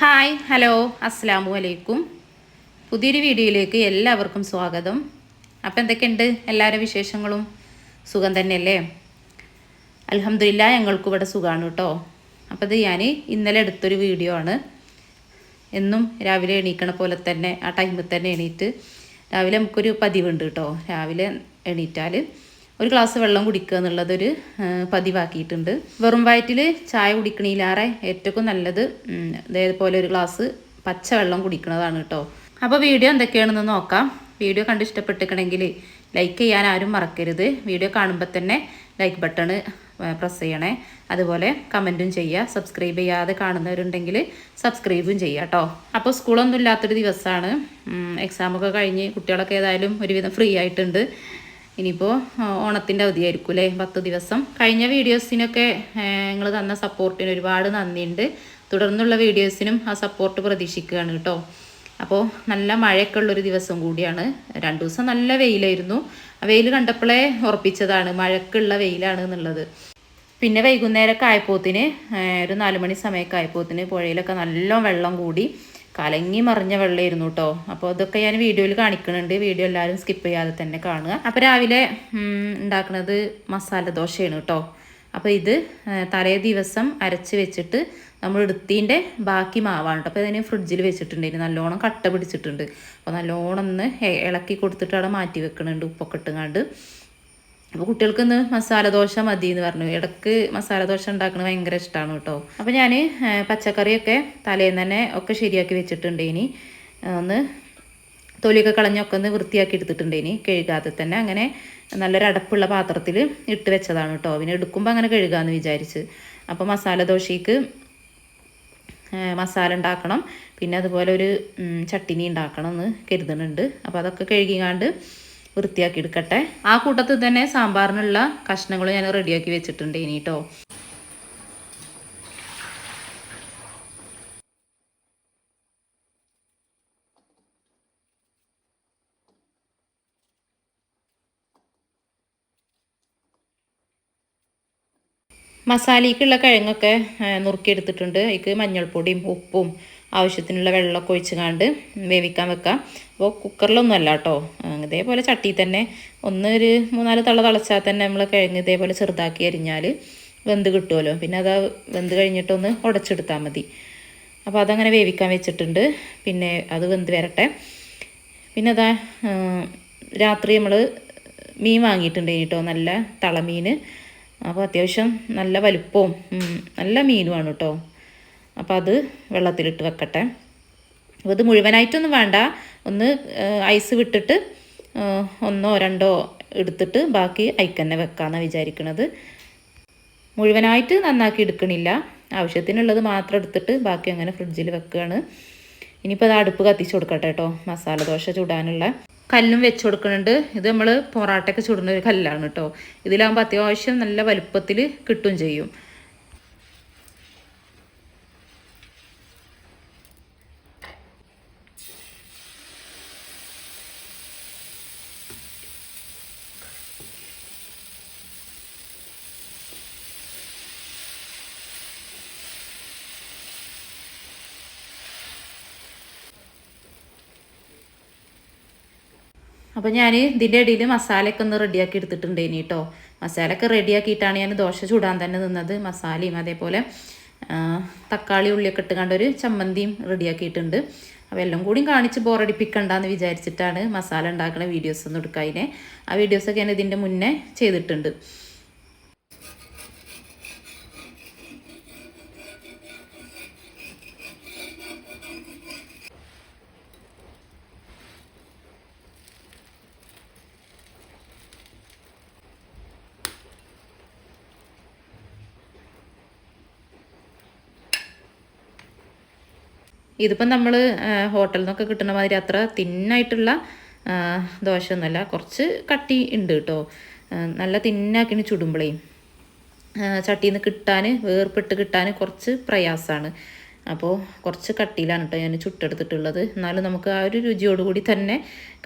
Hi hello അസ്സാമു അലൈക്കും. പുതിയൊരു വീഡിയോയിലേക്ക് എല്ലാവർക്കും സ്വാഗതം. അപ്പം എന്തൊക്കെയുണ്ട്? എല്ലാവരുടെ വിശേഷങ്ങളും സുഖം തന്നെയല്ലേ? അലഹമില്ല ഞങ്ങൾക്കും ഇവിടെ സുഖമാണ് കേട്ടോ. അപ്പോൾ ഇത് ഞാൻ ഇന്നലെ എടുത്തൊരു വീഡിയോ ആണ്. എന്നും രാവിലെ എണീക്കണ പോലെ തന്നെ ആ ടൈമിൽ തന്നെ എണീറ്റ് രാവിലെ നമുക്കൊരു പതിവുണ്ട് കേട്ടോ. രാവിലെ എണീറ്റാൽ ഒരു ഗ്ലാസ് വെള്ളം കുടിക്കുക എന്നുള്ളതൊരു പതിവാക്കിയിട്ടുണ്ട്. വെറും വയറ്റിൽ ചായ കുടിക്കണില്ലാറെ ഏറ്റവും നല്ലത് ഇതേപോലെ ഒരു ഗ്ലാസ് പച്ചവെള്ളം കുടിക്കുന്നതാണ് കേട്ടോ അപ്പോൾ വീഡിയോ എന്തൊക്കെയാണെന്ന് നോക്കാം. വീഡിയോ കണ്ട് ഇഷ്ടപ്പെട്ടിക്കണമെങ്കിൽ ലൈക്ക് ചെയ്യാൻ ആരും മറക്കരുത്. വീഡിയോ കാണുമ്പോൾ തന്നെ ലൈക്ക് ബട്ടൺ പ്രസ് ചെയ്യണേ. അതുപോലെ കമന്റും ചെയ്യുക. സബ്സ്ക്രൈബ് ചെയ്യാതെ കാണുന്നവരുണ്ടെങ്കിൽ സബ്സ്ക്രൈബും ചെയ്യുക കേട്ടോ അപ്പോൾ സ്കൂളൊന്നും ഇല്ലാത്തൊരു ദിവസമാണ് എക്സാമൊക്കെ കഴിഞ്ഞ് കുട്ടികളൊക്കെ ഏതായാലും ഒരുവിധം ഫ്രീ ആയിട്ടുണ്ട്. ഇനിയിപ്പോൾ ഓണത്തിന്റെ അവധിയായിരിക്കും അല്ലേ പത്ത് ദിവസം. കഴിഞ്ഞ വീഡിയോസിനൊക്കെ നിങ്ങൾ തന്ന സപ്പോർട്ടിന് ഒരുപാട് നന്ദിയുണ്ട്. തുടർന്നുള്ള വീഡിയോസിനും ആ സപ്പോർട്ട് പ്രതീക്ഷിക്കുകയാണ് കേട്ടോ. അപ്പോൾ നല്ല മഴയൊക്കെ ഉള്ളൊരു ദിവസം കൂടിയാണ്. രണ്ട് ദിവസം നല്ല വെയിലായിരുന്നു. വെയിൽ കണ്ടപ്പോഴേ ഉറപ്പിച്ചതാണ് മഴക്കുള്ള വെയിലാണ് എന്നുള്ളത്. പിന്നെ വൈകുന്നേരമൊക്കെ ആയപ്പോത്തിന് ഒരു നാലുമണി സമയമൊക്കെ ആയപ്പോത്തിന് പുഴയിലൊക്കെ നല്ല വെള്ളം കൂടി. കലങ്ങി മറിഞ്ഞ വെള്ളമായിരുന്നു കേട്ടോ അപ്പോൾ ഇതൊക്കെ ഞാൻ വീഡിയോയിൽ കാണിക്കുന്നുണ്ട് വീഡിയോ എല്ലാവരും സ്കിപ്പ് ചെയ്യാതെ തന്നെ കാണുക. അപ്പോൾ രാവിലെ ഉണ്ടാക്കുന്നത് മസാല ദോശയാണ് കേട്ടോ അപ്പോൾ ഇത് തലേ ദിവസം അരച്ച് വെച്ചിട്ട് നമ്മൾ എടുത്തതിന്റെ ബാക്കി മാവാണ് അപ്പോൾ ഇതിന് ഫ്രിഡ്ജിൽ വെച്ചിട്ടുണ്ടായിരുന്നു. നല്ലോണം കട്ട പിടിച്ചിട്ടുണ്ട്. അപ്പോൾ നല്ലോണം ഒന്ന് ഇളക്കി കൊടുത്തിട്ട് അവിടെ മാറ്റി വെക്കുന്നുണ്ട് ഉപ്പൊക്കെ ഇട്ടുങ്ങാണ്ട്. അപ്പോൾ കുട്ടികൾക്ക് ഇന്ന് മസാല ദോശ മതി എന്ന് പറഞ്ഞു. ഇടയ്ക്ക് മസാല ദോശ ഉണ്ടാക്കുന്നത് ഭയങ്കര ഇഷ്ടമാണ് കേട്ടോ. അപ്പോൾ ഞാൻ പച്ചക്കറിയൊക്കെ തലേന്ന് തന്നെ ഒക്കെ ശരിയാക്കി വെച്ചിട്ടുണ്ട് ഇനി. ഒന്ന് തൊലിയൊക്കെ കളഞ്ഞൊക്കെ ഒന്ന് വൃത്തിയാക്കി എടുത്തിട്ടുണ്ട് ഇനി. കഴുകാതെ തന്നെ അങ്ങനെ നല്ലൊരു അടപ്പുള്ള പാത്രത്തിൽ ഇട്ട് വെച്ചതാണ് കേട്ടോ. പിന്നെ എടുക്കുമ്പോൾ അങ്ങനെ കഴുകാമെന്ന് വിചാരിച്ച്. അപ്പോൾ മസാല ദോശയ്ക്ക് മസാല ഉണ്ടാക്കണം. പിന്നെ അതുപോലെ ഒരു ചട്ടിനി ഉണ്ടാക്കണം എന്ന് കരുതുന്നുണ്ട്. അപ്പോൾ അതൊക്കെ കഴുകിങ്ങാണ്ട് വൃത്തിയാക്കി എടുക്കട്ടെ. ആ കൂട്ടത്തിൽ തന്നെ സാമ്പാറിനുള്ള കഷ്ണങ്ങൾ ഞാൻ റെഡിയാക്കി വെച്ചിട്ടുണ്ട് ഇനി കേട്ടോ മസാലയ്ക്കുള്ള കിഴങ്ങൊക്കെ നുറുക്കിയെടുത്തിട്ടുണ്ട്. അതിക്ക് മഞ്ഞൾപ്പൊടിയും ഉപ്പും ആവശ്യത്തിനുള്ള വെള്ളമൊക്കെ ഒഴിച്ചുകാണ്ട് വേവിക്കാൻ വെക്കാം. അപ്പോൾ കുക്കറിലൊന്നും അല്ല കേട്ടോ. ഇതേപോലെ ചട്ടി തന്നെ ഒന്ന് ഒരു മൂന്നാൽ തള തളച്ചാൽ തന്നെ നമ്മൾ കിഴങ്ങ് ഇതേപോലെ ചെറുതാക്കി അരിഞ്ഞാൽ വെന്ത് കിട്ടുമല്ലോ. പിന്നെ അത് വെന്ത് കഴിഞ്ഞിട്ടൊന്ന് ഉടച്ചെടുത്താൽ മതി. അപ്പോൾ അതങ്ങനെ വേവിക്കാൻ വെച്ചിട്ടുണ്ട്. പിന്നെ അത് വെന്ത് വരട്ടെ. പിന്നെ അതാ രാത്രി നമ്മൾ മീൻ വാങ്ങിയിട്ടുണ്ട് കേട്ടോ. നല്ല തളമീൻ. അപ്പോൾ അത്യാവശ്യം നല്ല വലുപ്പവും നല്ല മീനുമാണ് കേട്ടോ. അപ്പോൾ അത് വെള്ളത്തിലിട്ട് വെക്കട്ടെ. അപ്പോൾ ഇത് മുഴുവനായിട്ടൊന്നും വേണ്ട. ഒന്ന് ഐസ് വിട്ടിട്ട് ഒന്നോ രണ്ടോ എടുത്തിട്ട് ബാക്കി അയക്കന്നെ വെക്കാമെന്നാണ് വിചാരിക്കുന്നത് മുഴുവനായിട്ട് നന്നാക്കി എടുക്കണില്ല. ആവശ്യത്തിനുള്ളത് മാത്രം എടുത്തിട്ട് ബാക്കി അങ്ങനെ ഫ്രിഡ്ജിൽ വെക്കുകയാണ് ഇനിയിപ്പോൾ അത് അടുപ്പ് കത്തിച്ച് കൊടുക്കട്ടെ കേട്ടോ മസാല ദോശ ചുടാനുള്ള. കല്ലും വെച്ച് കൊടുക്കുന്നുണ്ട് ഇത് നമ്മൾ പൊറാട്ടയൊക്കെ ചുടുന്ന ഒരു കല്ലാണ് കേട്ടോ ഇതിലാകുമ്പോൾ അത്യാവശ്യം നല്ല വലുപ്പത്തിൽ കിട്ടും ചെയ്യും. അപ്പോൾ ഞാൻ ഇതിന്റെ ഇടയിൽ മസാലയൊക്കെ ഒന്ന് റെഡിയാക്കി എടുത്തിട്ടുണ്ട് ഇനി കേട്ടോ മസാലയൊക്കെ റെഡിയാക്കിയിട്ടാണ് ഞാൻ ദോശ ചൂടാൻ തന്നെ നിന്നത്. മസാലയും അതേപോലെ തക്കാളി ഉള്ളിയൊക്കെ ഇട്ടുകൊണ്ട് ഒരു ചമ്മന്തിയും റെഡിയാക്കിയിട്ടുണ്ട് അപ്പോൾ എല്ലാം കൂടിയും കാണിച്ച് ബോറടിപ്പിക്കണ്ടെന്ന് വിചാരിച്ചിട്ടാണ് മസാല ഉണ്ടാക്കുന്ന വീഡിയോസ് ഒന്നും എടുക്കുക അതിനെ ആ വീഡിയോസൊക്കെ ഞാൻ ഇതിന്റെ മുന്നേ ചെയ്തിട്ടുണ്ട്. ഇതിപ്പം നമ്മൾ ഹോട്ടലിൽ നിന്നൊക്കെ കിട്ടുന്ന മാതിരി അത്ര തിന്നായിട്ടുള്ള ദോശയൊന്നുമല്ല. കുറച്ച് കട്ടി ഉണ്ട് കേട്ടോ. നല്ല തിന്നാക്കിന് ചുടുമ്പളേയും ചട്ടിയിൽ നിന്ന് കിട്ടാൻ വേർപ്പെട്ട് കിട്ടാൻ കുറച്ച് പ്രയാസമാണ് അപ്പോൾ കുറച്ച് കട്ടിയിലാണ് കേട്ടോ ഞാൻ ചുട്ടെടുത്തിട്ടുള്ളത്. എന്നാലും നമുക്ക് ആ ഒരു രുചിയോടുകൂടി തന്നെ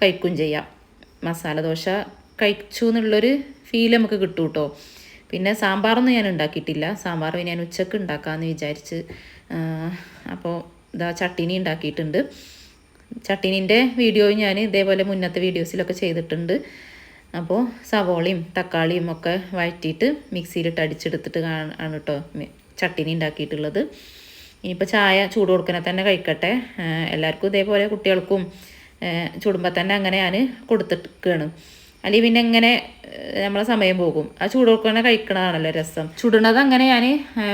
കഴിക്കും ചെയ്യാം. മസാല ദോശ കഴിച്ചു എന്നുള്ളൊരു ഫീൽ നമുക്ക് കിട്ടും കേട്ടോ. പിന്നെ സാമ്പാറൊന്നും ഞാൻ ഉണ്ടാക്കിയിട്ടില്ല. സാമ്പാർ ഞാൻ ഉച്ചയ്ക്ക് ഉണ്ടാക്കാമെന്ന് വിചാരിച്ച് അപ്പോൾ ഇതാ ചട്ടിനി ഉണ്ടാക്കിയിട്ടുണ്ട്. ചട്ടിനിന്റെ വീഡിയോ ഞാൻ ഇതേപോലെ മുന്നത്തെ വീഡിയോസിലൊക്കെ ചെയ്തിട്ടുണ്ട്. അപ്പോൾ സവോളയും തക്കാളിയും ഒക്കെ വഴറ്റിയിട്ട് മിക്സിയിലിട്ട് അടിച്ചെടുത്തിട്ട് ആണ് കേട്ടോ ചട്ടിനി ഉണ്ടാക്കിയിട്ടുള്ളത്. ഇനിയിപ്പോൾ ചായ ചൂട് കൊടുക്കണ തന്നെ കഴിക്കട്ടെ. എല്ലാവർക്കും ഇതേപോലെ കുട്ടികൾക്കും ചൂടുമ്പോൾ തന്നെ അങ്ങനെ ഞാൻ കൊടുത്തിട്ടാണ് അല്ലെങ്കിൽ പിന്നെ എങ്ങനെ നമ്മളെ സമയം പോകും. ആ ചൂട് കൊടുക്കണ കഴിക്കണതാണല്ലോ രസം. ചുടുന്നത് അങ്ങനെ ഞാൻ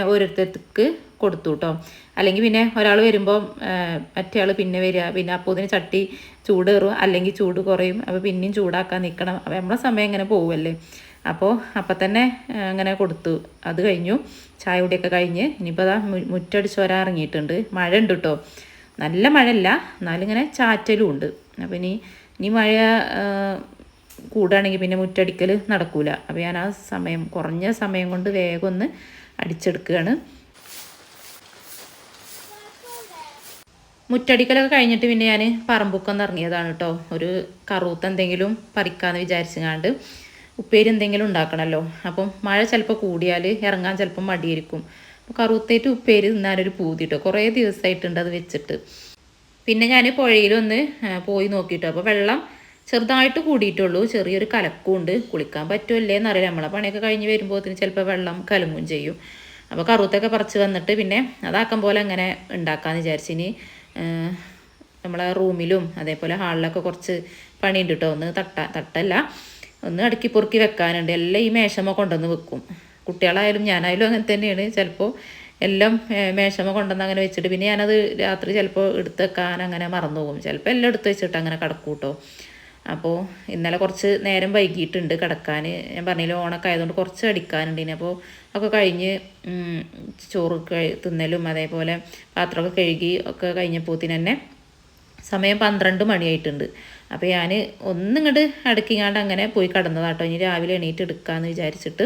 ഓരോരുത്തർക്ക് കൊടുത്തു കേട്ടോ അല്ലെങ്കിൽ പിന്നെ ഒരാൾ വരുമ്പോൾ മറ്റേ ആൾ പിന്നെ വരിക. പിന്നെ അപ്പോൾ ഇതിന് ചട്ടി ചൂട് കയറും. അല്ലെങ്കിൽ ചൂട് കുറയും. അപ്പോൾ പിന്നെയും ചൂടാക്കാൻ നിൽക്കണം അപ്പോൾ നമ്മളെ സമയം ഇങ്ങനെ പോവുമല്ലേ അപ്പോൾ അപ്പം തന്നെ അങ്ങനെ കൊടുത്തു. അത് കഴിഞ്ഞു. ചായ കുടിയൊക്കെ കഴിഞ്ഞ്. ഇനിയിപ്പോൾ അതാ മുറ്റടിച്ച് വരാൻ ഇറങ്ങിയിട്ടുണ്ട്. മഴ ഉണ്ട് കേട്ടോ നല്ല മഴയല്ല. എന്നാലും ഇങ്ങനെ ചാറ്റലും ഉണ്ട്. അപ്പം ഇനി ഇനി മഴ കൂടുകയാണെങ്കിൽ പിന്നെ മുറ്റടിക്കൽ നടക്കൂല. അപ്പോൾ ഞാൻ ആ സമയം കുറഞ്ഞ സമയം കൊണ്ട് വേഗം ഒന്ന് അടിച്ചെടുക്കുകയാണ്. മുറ്റടിക്കലൊക്കെ കഴിഞ്ഞിട്ട് പിന്നെ ഞാൻ പറമ്പുക്കൊന്ന് ഇറങ്ങിയതാണ് കേട്ടോ ഒരു കറൂത്ത് എന്തെങ്കിലും പറിക്കാമെന്ന് വിചാരിച്ചങ്ങാണ്ട് ഉപ്പേരി എന്തെങ്കിലും ഉണ്ടാക്കണമല്ലോ അപ്പം മഴ ചിലപ്പോൾ കൂടിയാൽ ഇറങ്ങാൻ ചിലപ്പോൾ മടിയായിരിക്കും. അപ്പോൾ കറൂത്തേറ്റ് ഉപ്പേരി തിന്നാനൊരു പൂതി കേട്ടോ കുറേ ദിവസമായിട്ടുണ്ട് അത് വെച്ചിട്ട്. പിന്നെ ഞാൻ പുഴയിലൊന്ന് പോയി നോക്കിയിട്ടു അപ്പോൾ വെള്ളം ചെറുതായിട്ട് കൂടിയിട്ടുള്ളൂ. ചെറിയൊരു കലക്കും ഉണ്ട് കുളിക്കാൻ പറ്റുമല്ലേ എന്നറിയില്ല നമ്മളെ പണിയൊക്കെ കഴിഞ്ഞ് വരുമ്പോഴത്തേന് ചിലപ്പോൾ വെള്ളം കലങ്ങും ചെയ്യും. അപ്പോൾ കറുത്തൊക്കെ പറിച്ച് വന്നിട്ട് പിന്നെ അതാക്കം പോലെ അങ്ങനെ ഉണ്ടാക്കാമെന്ന് വിചാരിച്ചിനി നമ്മളെ റൂമിലും അതേപോലെ ഹാളിലൊക്കെ കുറച്ച് പണിയുണ്ട് കേട്ടോ ഒന്ന് തട്ട തട്ടല്ല. ഒന്ന് അടുക്കി പൊറുക്കി വെക്കാനുണ്ട്. എല്ലാം ഈ മേശമ കൊണ്ടുവന്ന് വെക്കും. കുട്ടികളായാലും ഞാനായാലും അങ്ങനെ തന്നെയാണ്. ചിലപ്പോൾ എല്ലാം മേശമ കൊണ്ടുവന്ന് അങ്ങനെ വെച്ചിട്ട് പിന്നെ ഞാനത് രാത്രി ചിലപ്പോൾ എടുത്ത് വെക്കാൻ അങ്ങനെ മറന്നു പോകും ചിലപ്പോൾ എല്ലാം എടുത്ത് വെച്ചിട്ട് അങ്ങനെ കിടക്കും കേട്ടോ അപ്പോൾ ഇന്നലെ കുറച്ച് നേരം വൈകിയിട്ടുണ്ട് കിടക്കാൻ. ഞാൻ പറഞ്ഞില്ല ഓണൊക്കെ ആയതുകൊണ്ട് കുറച്ച് അടിക്കാനുണ്ട് ഇനി അപ്പോൾ ഒക്കെ കഴിഞ്ഞ് ചോറ് തിന്നലും അതേപോലെ പാത്രമൊക്കെ കഴുകി ഒക്കെ കഴിഞ്ഞപ്പോത്തിന് തന്നെ സമയം പന്ത്രണ്ട് മണിയായിട്ടുണ്ട്. അപ്പോൾ ഞാൻ ഒന്നിങ്ങോട്ട് അടക്കിങ്ങാണ്ട് അങ്ങനെ പോയി കിടന്നതാട്ടോ. ഇനി രാവിലെ എണീറ്റ് എടുക്കാമെന്ന് വിചാരിച്ചിട്ട്.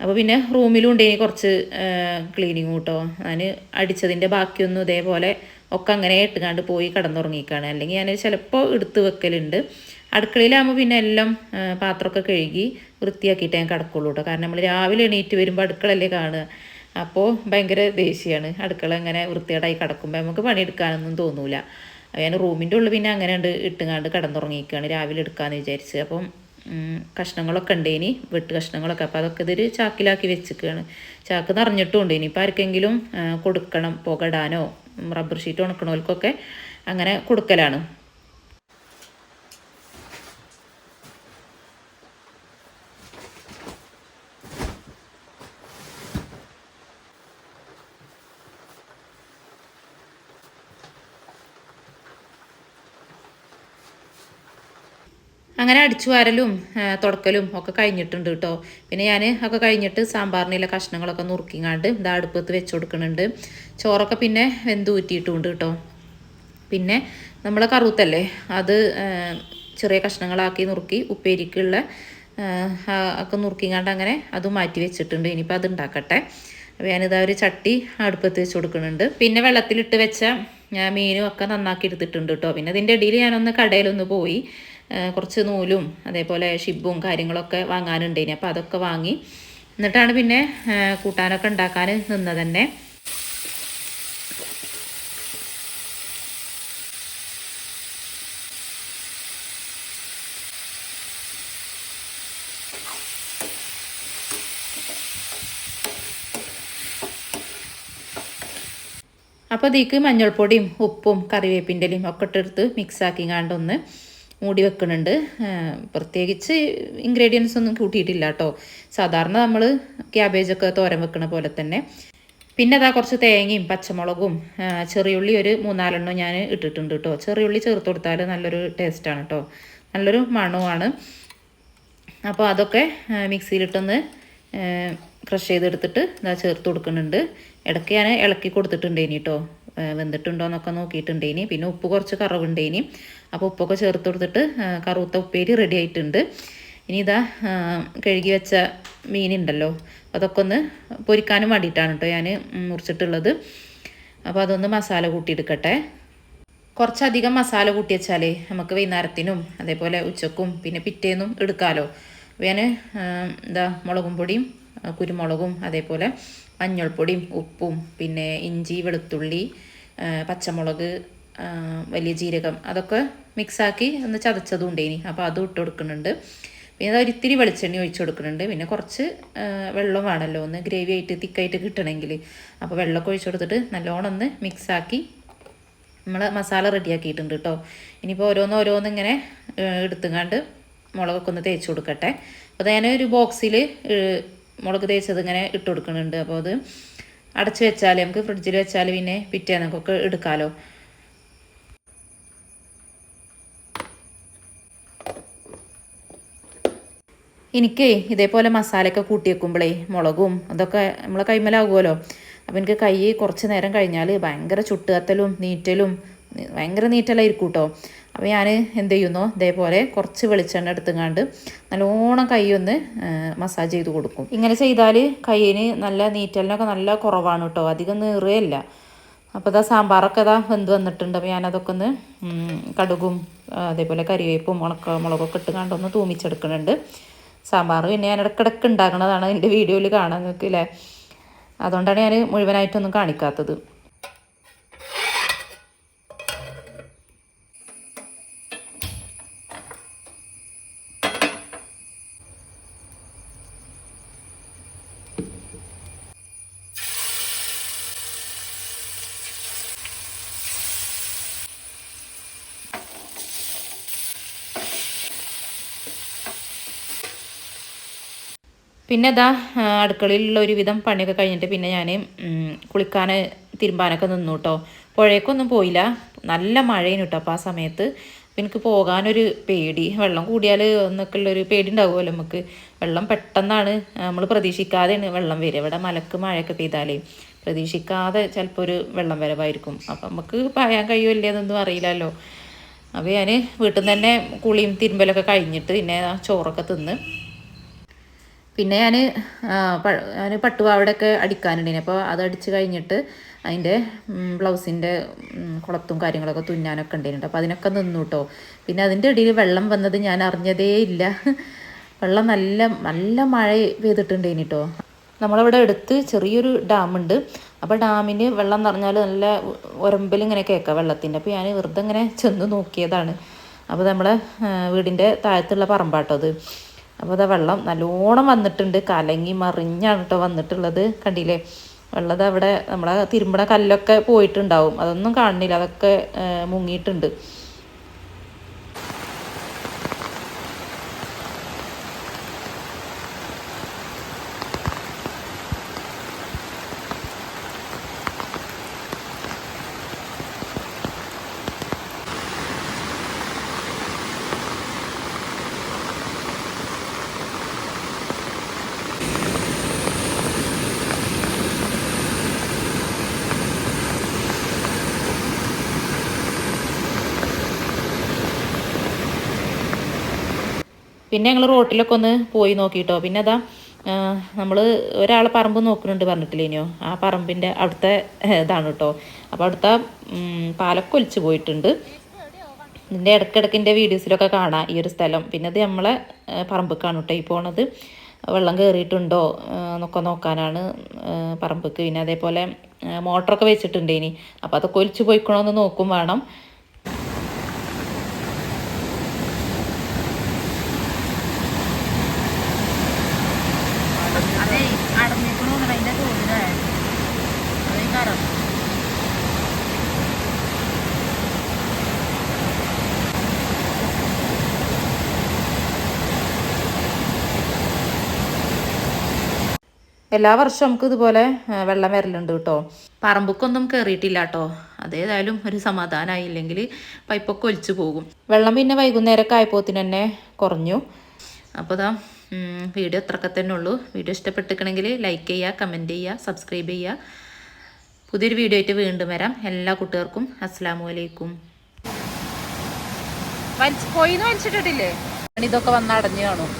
അപ്പോൾ പിന്നെ റൂമിലും ഉണ്ട് ഇനി കുറച്ച് ക്ലീനിങ് കൂട്ടോ ഞാൻ അടിച്ചതിന്റെ ബാക്കിയൊന്നും ഇതേപോലെ ഒക്കെ അങ്ങനെ ഇട്ടുകാണ്ട് പോയി കിടന്നുറങ്ങിക്കാണ്. അല്ലെങ്കിൽ ഞാൻ ചിലപ്പോൾ എടുത്ത് വെക്കലുണ്ട്. അടുക്കളയിലാകുമ്പോൾ പിന്നെ എല്ലാം പാത്രമൊക്കെ കഴുകി വൃത്തിയാക്കിയിട്ട് ഞാൻ കിടക്കുള്ളൂ കേട്ടോ കാരണം നമ്മൾ രാവിലെ എണീറ്റ് വരുമ്പോൾ അടുക്കളല്ലേ കാണുക. അപ്പോൾ ഭയങ്കര ദേഷ്യമാണ് അടുക്കള ഇങ്ങനെ വൃത്തികേടായി കിടക്കുമ്പോൾ നമുക്ക് പണിയെടുക്കാനൊന്നും തോന്നൂല. ഞാൻ റൂമിന്റെ ഉള്ളിൽ പിന്നെ അങ്ങനെ ഉണ്ട് ഇട്ടുകാണ്ട് കിടന്നുറങ്ങിയിരിക്കുകയാണ് രാവിലെ എടുക്കാമെന്ന് വിചാരിച്ച്. അപ്പം കഷ്ണങ്ങളൊക്കെ ഉണ്ട് ഇനി വെട്ട് കഷ്ണങ്ങളൊക്കെ. അപ്പോൾ അതൊക്കെ ഇതൊരു ചാക്കിലാക്കി വെച്ചിരിക്കുകയാണ് ചാക്ക് നിറഞ്ഞിട്ടും ഉണ്ട്. ഇനിയിപ്പോൾ ആർക്കെങ്കിലും കൊടുക്കണം പുകടാനോ റബ്ബർ ഷീറ്റ് ഉണക്കണവർക്കൊക്കെ അങ്ങനെ കൊടുക്കലാണ്. അങ്ങനെ അടിച്ചു വാരലും തുടക്കലും ഒക്കെ കഴിഞ്ഞിട്ടുണ്ട് കേട്ടോ. പിന്നെ ഞാൻ ഒക്കെ കഴിഞ്ഞിട്ട് സാമ്പാറിനുള്ള കഷ്ണങ്ങളൊക്കെ നുറുക്കിങ്ങാണ്ട് ഇതാ അടുപ്പത്ത് വെച്ച് കൊടുക്കുന്നുണ്ട്. ചോറൊക്കെ പിന്നെ വെന്ത് ഊറ്റിയിട്ടുമുണ്ട് കേട്ടോ. പിന്നെ നമ്മൾ കറുത്തല്ലേ അത് ചെറിയ കഷ്ണങ്ങളാക്കി നുറുക്കി ഉപ്പേരിക്കുള്ള ഒക്കെ നുറുക്കിങ്ങാണ്ട് അങ്ങനെ അത് മാറ്റി വെച്ചിട്ടുണ്ട്. ഇനിയിപ്പോൾ അത് ഉണ്ടാക്കട്ടെ. അപ്പോൾ ഞാനിതാ ഒരു ചട്ടി അടുപ്പത്ത് വെച്ച് കൊടുക്കുന്നുണ്ട്. പിന്നെ വെള്ളത്തിലിട്ട് വെച്ച മീനും ഒക്കെ നന്നാക്കി എടുത്തിട്ടുണ്ട് കേട്ടോ. പിന്നെ അതിന്റെ ഇടയിൽ ഞാനൊന്ന് കടയിലൊന്ന് പോയി കുറച്ച് നൂലും അതേപോലെ ഷിബും കാര്യങ്ങളൊക്കെ വാങ്ങാനുണ്ടേനി. അപ്പോൾ അതൊക്കെ വാങ്ങി എന്നിട്ടാണ് പിന്നെ കൂട്ടാനൊക്കെ ഉണ്ടാക്കാൻ നിന്നത് തന്നെ അപ്പോൾ ഇതിക്ക് മഞ്ഞൾപ്പൊടിയും ഉപ്പും കറിവേപ്പിന്റെലും ഒക്കെ ഇട്ടെടുത്ത് മിക്സാക്കി കാണ്ടൊന്ന് മൂടി വെക്കുന്നുണ്ട് പ്രത്യേകിച്ച് ഇൻഗ്രീഡിയൻസ് ഒന്നും കൂട്ടിയിട്ടില്ല കേട്ടോ. സാധാരണ നമ്മൾ ക്യാബേജൊക്കെ തോരൻ വെക്കുന്ന പോലെ തന്നെ. പിന്നെ അതാ കുറച്ച് തേങ്ങയും പച്ചമുളകും ചെറിയുള്ളി ഒരു മൂന്നാലെണ്ണം ഞാൻ ഇട്ടിട്ടുണ്ട് കേട്ടോ. ചെറിയുള്ളി ചേർത്ത് കൊടുത്താൽ നല്ലൊരു ടേസ്റ്റാണ് കേട്ടോ. നല്ലൊരു മണവുമാണ്. അപ്പോൾ അതൊക്കെ മിക്സിയിലിട്ടൊന്ന് ക്രഷ് ചെയ്തെടുത്തിട്ട് ഇതാ ചേർത്ത് കൊടുക്കുന്നുണ്ട്. ഇടയ്ക്ക് ഞാൻ ഇളക്കി കൊടുത്തിട്ടുണ്ടേനി കേട്ടോ. വെന്തിട്ടുണ്ടോ എന്നൊക്കെ നോക്കിയിട്ടുണ്ടേനി പിന്നെ ഉപ്പ് കുറച്ച് കറവുണ്ടേനി അപ്പോൾ ഉപ്പൊക്കെ ചേർത്ത് കൊടുത്തിട്ട് കറുത്ത ഉപ്പേരി റെഡി ആയിട്ടുണ്ട്. ഇനി ഇതാ കഴുകി വെച്ച മീനുണ്ടല്ലോ അതൊക്കെ ഒന്ന് പൊരിക്കാനും വേണ്ടിയിട്ടാണ് കേട്ടോ ഞാൻ മുറിച്ചിട്ടുള്ളത്. അപ്പോൾ അതൊന്ന് മസാല കൂട്ടിയെടുക്കട്ടെ. കുറച്ചധികം മസാല കൂട്ടി വെച്ചാലേ നമുക്ക് വൈകുന്നേരത്തിനും അതേപോലെ ഉച്ചക്കും പിന്നെ പിറ്റേന്നും എടുക്കാമല്ലോ ഞാൻ എന്താ മുളകും പൊടിയും കുരുമുളകും അതേപോലെ മഞ്ഞൾപ്പൊടിയും ഉപ്പും പിന്നെ ഇഞ്ചി വെളുത്തുള്ളി പച്ചമുളക് വലിയ ജീരകം അതൊക്കെ മിക്സാക്കി ഒന്ന് ചതച്ചതും ഇനി അപ്പോൾ അതും ഇട്ട് കൊടുക്കുന്നുണ്ട്. പിന്നെ അത് ഒരിത്തിരി വെളിച്ചെണ്ണ ഒഴിച്ചു കൊടുക്കുന്നുണ്ട്. പിന്നെ കുറച്ച് വെള്ളം വേണമല്ലോ ഒന്ന് ഗ്രേവി ആയിട്ട് തിക്കായിട്ട് കിട്ടണമെങ്കിൽ. അപ്പോൾ വെള്ളമൊക്കെ ഒഴിച്ചു കൊടുത്തിട്ട് നല്ലോണം ഒന്ന് മിക്സാക്കി നമ്മൾ മസാല റെഡിയാക്കിയിട്ടുണ്ട് കേട്ടോ. ഇനിയിപ്പോൾ ഓരോന്ന് ഓരോന്ന് ഇങ്ങനെ എടുത്തുങ്ങാണ്ട് മുളകൊക്കെ ഒന്ന് തേച്ച് കൊടുക്കട്ടെ. അപ്പോൾ ഞാൻ ഒരു ബോക്സിൽ മുളക് തേച്ചത് ഇങ്ങനെ ഇട്ട് കൊടുക്കുന്നുണ്ട്. അപ്പോൾ അത് അടച്ച് വെച്ചാൽ നമുക്ക് ഫ്രിഡ്ജിൽ വെച്ചാൽ പിന്നെ പിറ്റേന്നൊക്കെ എടുക്കാമല്ലോ എനിക്ക് ഇതേപോലെ മസാലയൊക്കെ കൂട്ടി വെക്കുമ്പോഴേ മുളകും അതൊക്കെ നമ്മളെ കൈമലാകുമല്ലോ അപ്പം എനിക്ക് കൈ കുറച്ച് നേരം കഴിഞ്ഞാൽ ഭയങ്കര ചുട്ടുകത്തലും നീറ്റലും ഭയങ്കര നീറ്റലായിരിക്കും കേട്ടോ അപ്പോൾ ഞാൻ എന്ത് ചെയ്യുന്നു? ഇതേപോലെ കുറച്ച് വെളിച്ചെണ്ണ എടുത്തുങ്ങാണ്ട് നല്ലോണം കൈ ഒന്ന് മസാജ് ചെയ്ത് കൊടുക്കും. ഇങ്ങനെ ചെയ്താൽ കൈയിന് നല്ല നീറ്റലിനൊക്കെ നല്ല കുറവാണ് കേട്ടോ അധികം നീറുകയില്ല. അപ്പോൾ ഇതാ സാമ്പാറൊക്കെ ഇതാ വെന്ത് വന്നിട്ടുണ്ട്. അപ്പോൾ ഞാനതൊക്കെ ഒന്ന് കടുകും അതേപോലെ കറിവേപ്പും ഉണക്ക മുളകൊക്കെ ഇട്ട് കണ്ടൊന്ന് തൂമിച്ചെടുക്കുന്നുണ്ട്. സാമ്പാർ പിന്നെ ഞാൻ ഇടയ്ക്കിടയ്ക്ക് ഉണ്ടാക്കണതാണ് എന്റെ വീഡിയോയിൽ കാണാൻ നിൽക്കില്ലേ അതുകൊണ്ടാണ് ഞാൻ മുഴുവനായിട്ടൊന്നും കാണിക്കാത്തത്. പിന്നെ ഇതാ അടുക്കളയിലുള്ള ഒരുവിധം പണിയൊക്കെ കഴിഞ്ഞിട്ട് പിന്നെ ഞാൻ കുളിക്കാൻ തിരുമ്പാനൊക്കെ നിന്നു കേട്ടോ പുഴയൊക്കൊന്നും പോയില്ല. നല്ല മഴയും കേട്ടോ അപ്പോൾ ആ സമയത്ത്. എനിക്ക് പോകാനൊരു പേടി. വെള്ളം കൂടിയാൽ എന്നൊക്കെ ഉള്ളൊരു പേടി ഉണ്ടാവുമല്ലോ നമുക്ക് വെള്ളം പെട്ടെന്നാണ് നമ്മൾ പ്രതീക്ഷിക്കാതെയാണ് വെള്ളം വരിക. ഇവിടെ മലക്ക് മഴയൊക്കെ പെയ്താലേ പ്രതീക്ഷിക്കാതെ ചിലപ്പോൾ ഒരു വെള്ളം വരവായിരിക്കും. അപ്പം നമുക്ക് പറയാൻ കഴിയുമല്ലേ എന്നൊന്നും അറിയില്ലല്ലോ. അപ്പോൾ ഞാൻ വീട്ടിൽ നിന്ന് തന്നെ കുളിയും തിരുമ്പലൊക്കെ കഴിഞ്ഞിട്ട് പിന്നെ ചോറൊക്കെ തിന്ന് പിന്നെ ഞാൻ ഞാൻ പട്ടുപാവടൊക്കെ അടിക്കാനുണ്ടേനെ. അപ്പോൾ അത് അടിച്ച് കഴിഞ്ഞിട്ട് അതിന്റെ ബ്ലൗസിന്റെ കുളത്തും കാര്യങ്ങളൊക്കെ തുന്നാനൊക്കെ ഉണ്ടായിരുന്നു അപ്പോൾ അതിനൊക്കെ നിന്നു കേട്ടോ പിന്നെ അതിന്റെ ഇടയിൽ വെള്ളം വന്നത് ഞാൻ അറിഞ്ഞതേ ഇല്ല. വെള്ളം നല്ല നല്ല മഴ പെയ്തിട്ടുണ്ടേനി കേട്ടോ നമ്മളവിടെ അടുത്ത് ചെറിയൊരു ഡാമുണ്ട്. അപ്പോൾ ഡാമിന് വെള്ളം നിറഞ്ഞാൽ നല്ല ഉരമ്പൽ ഇങ്ങനെ കേൾക്കാം വെള്ളത്തിന്റെ അപ്പോൾ ഞാൻ വെറുതെ ഇങ്ങനെ ചെന്ന് നോക്കിയതാണ്. അപ്പോൾ നമ്മളെ വീടിന്റെ താഴത്തുള്ള പറമ്പാട്ടോ അത്. അപ്പോൾ അതാ വെള്ളം നല്ലോണം വന്നിട്ടുണ്ട്. കലങ്ങി മറിഞ്ഞാണ് കേട്ടോ വന്നിട്ടുള്ളത്. കണ്ടില്ലേ? വെള്ളം ദാ അവിടെ നമ്മളെ തിരുമ്പണ കല്ലൊക്കെ പോയിട്ടുണ്ടാവും. അതൊന്നും കാണുന്നില്ല. അതൊക്കെ മുങ്ങിയിട്ടുണ്ട്. പിന്നെ ഞങ്ങൾ റോട്ടിലൊക്കെ ഒന്ന് പോയി നോക്കിയിട്ടോ പിന്നെ അതാ നമ്മൾ ഒരാളെ പറമ്പ് നോക്കുന്നുണ്ട് പറഞ്ഞിട്ടില്ലേനോ ആ പറമ്പിന്റെ അവിടുത്തെ ഇതാണ് കേട്ടോ അപ്പോൾ അവിടുത്തെ പാലൊക്കെ ഒലിച്ചു പോയിട്ടുണ്ട്. ഇതിന്റെ ഇടയ്ക്കിടയ്ക്കിന്റെ വീഡിയോസിലൊക്കെ കാണാം ഈ ഒരു സ്ഥലം. പിന്നെ അത് നമ്മളെ പറമ്പ് കേട്ടോ ഈ പോണത് വെള്ളം കയറിയിട്ടുണ്ടോ എന്നൊക്കെ നോക്കാനാണ് പറമ്പ് പിന്നെ അതേപോലെ മോട്ടറൊക്കെ വെച്ചിട്ടുണ്ട് ഇനി അപ്പോൾ അതൊക്കെ ഒലിച്ചു പോയിക്കണമെന്ന് നോക്കും വേണം. അതെ അടഞ്ഞിക്കണോ അതിന്റെ തോന്നില്ലേ അതേ കാരണം. എല്ലാ വർഷവും നമുക്ക് ഇതുപോലെ വെള്ളം വരലുണ്ട് കേട്ടോ. പറമ്പുക്കൊന്നും കയറിയിട്ടില്ല കേട്ടോ അതേതായാലും ഒരു സമാധാനമായില്ലെങ്കിൽ പൈപ്പൊക്കെ ഒലിച്ചു പോകും. വെള്ളം പിന്നെ വൈകുന്നേരമൊക്കെ ആയപ്പോത്തിന് തന്നെ കുറഞ്ഞു. അപ്പോൾ ഇതാ വീഡിയോ ഇത്രയൊക്കെ തന്നെ ഉള്ളൂ. വീഡിയോ ഇഷ്ടപ്പെട്ടിരിക്കണമെങ്കിൽ ലൈക്ക് ചെയ്യുക കമന്റ് ചെയ്യുക സബ്സ്ക്രൈബ് ചെയ്യുക. പുതിയൊരു വീഡിയോ ആയിട്ട് വീണ്ടും വരാം. എല്ലാ കുട്ടികൾക്കും അസ്സാം വലൈക്കും വലിച്ച് പോയിന്ന് വലിച്ചിട്ടിട്ടില്ലേ? ഇതൊക്കെ വന്നടഞ്ഞു കാണും.